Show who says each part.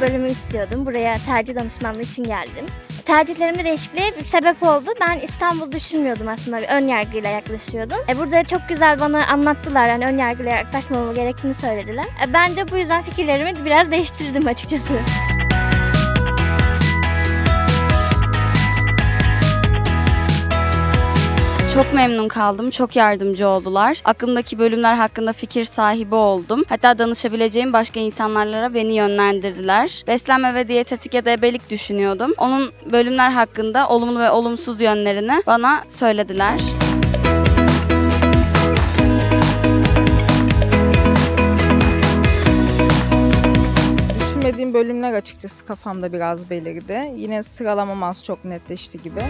Speaker 1: Bölümü istiyordum. Buraya tercih danışmanlığı için geldim. Tercihlerimde değişikliğe bir sebep oldu. Ben İstanbul düşünmüyordum aslında. Bir ön yargıyla yaklaşıyordum. E, burada çok güzel bana anlattılar. Yani ön yargıyla yaklaşmamam gerektiğini söylediler. E, ben de bu yüzden fikirlerimi biraz değiştirdim açıkçası.
Speaker 2: Çok memnun kaldım. Çok yardımcı oldular. Aklımdaki bölümler hakkında fikir sahibi oldum. Hatta danışabileceğim başka insanlarla beni yönlendirdiler. Beslenme ve diyetetik ya da ebelik düşünüyordum. Onun bölümler hakkında olumlu ve olumsuz yönlerini bana söylediler.
Speaker 3: Düşünmediğim bölümler açıkçası kafamda biraz belirdi. Yine sıralamam az çok netleşti gibi.